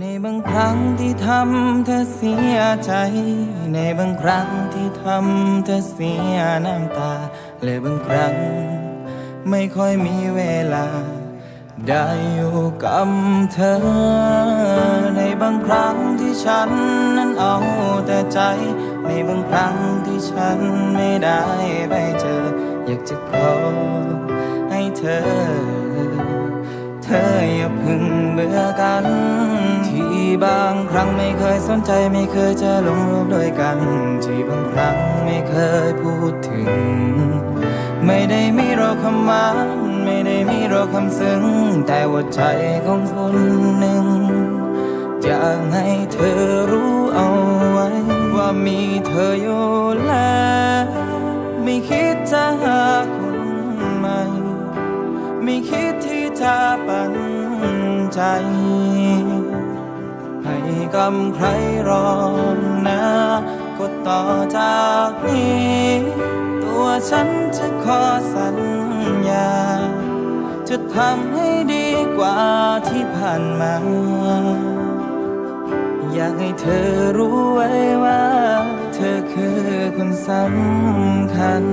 ในบางครั้งที่ทำเธอเสียใจ ในบางครั้งที่ทำเธอเสียน้ำตา และบางครั้งไม่ค่อยมีเวลา ได้อยู่กับเธอ ในบางครั้งที่ฉันนั้นเอาแต่ใจ ในบางครั้งที่ฉันไม่ได้ไปเจอ อยากจะขอให้เธอ เธออย่าพึ่งเบื่อกัน บางครั้งไม่เคยสนใจไม่เคยจะลงรูปด้วยกัน ที่บางครั้งไม่เคยพูดถึง ไม่ได้มีเราคำหวานไม่ได้มีเราคำซึ้ง แต่ว่าใจของคนหนึ่ง อยากให้เธอรู้เอาไว้ ว่ามีเธออยู่แล้วไม่คิดจะหาคนใหม่ ไม่คิดที่จะปันใจ ให้กับใครรองนะก็ต่อจากนี้ ตัวฉันจะขอสัญญา จะทำให้ดีกว่าที่ผ่านมา อยากให้เธอรู้ไว้ว่า เธอคือคนสำคัญ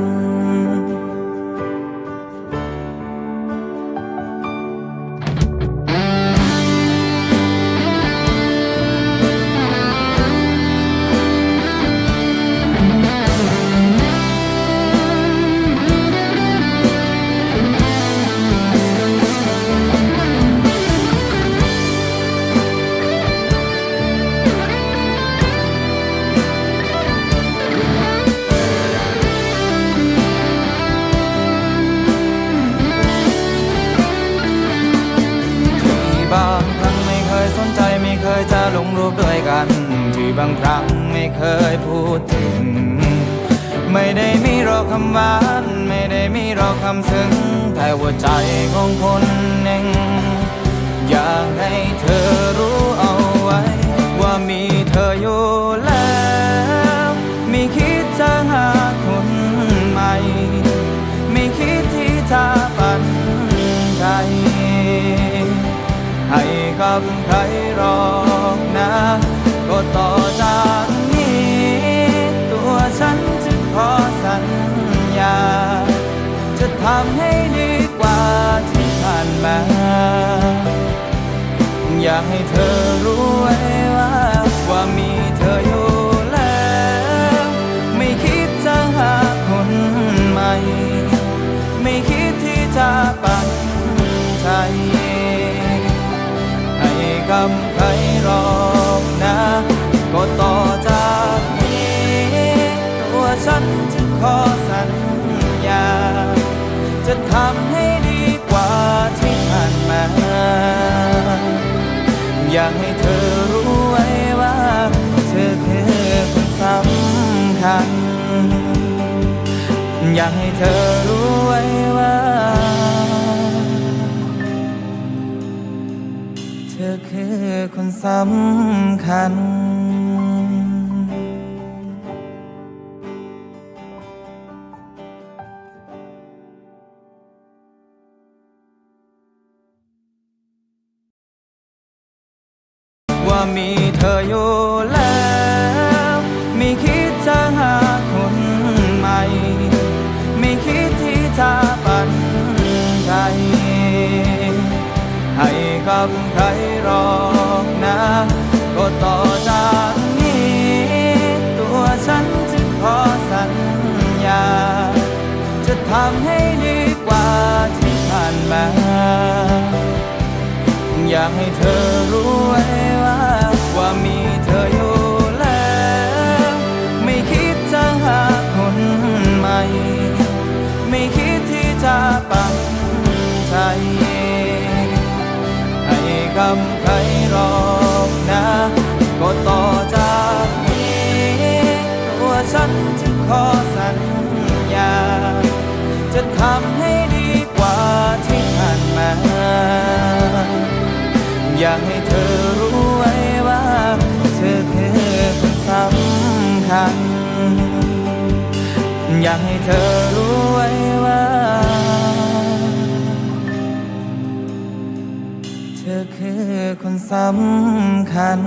รูปด้วยกัน ที่บางครั้งไม่เคยพูดถึง ไม่ได้มีรอคำหวาน ไม่ได้มีรอคำซึ้งแต่ว่าใจของคนหนึ่ง ให้เธอรู้ไว้ว่า ว่ามีเธออยู่แล้ว ไม่คิดจะหาคนใหม่ ไม่คิดที่จะปันใจ ให้กับใครรอกนะ ก็ต่อจากนี้ ตัวฉันจะขอสัญญา จะทำ อยากให้เธอรู้ไว้ว่า เธอคือคนสำคัญว่ามีเธออยู่ กับใครหรอกนะ ก็ต่อจากนี้ ตัวฉันจะขอสัญญา จะทำให้ดีกว่าที่ผ่านมา อยากให้เธอรู้ไว้ ฉันจะขอสัญญา จะทำให้ดีกว่าที่ผ่านมา อยากให้เธอรู้ไว้ว่า เธอคือคนสำคัญ อยากให้เธอรู้ไว้ว่า เธอคือคนสำคัญ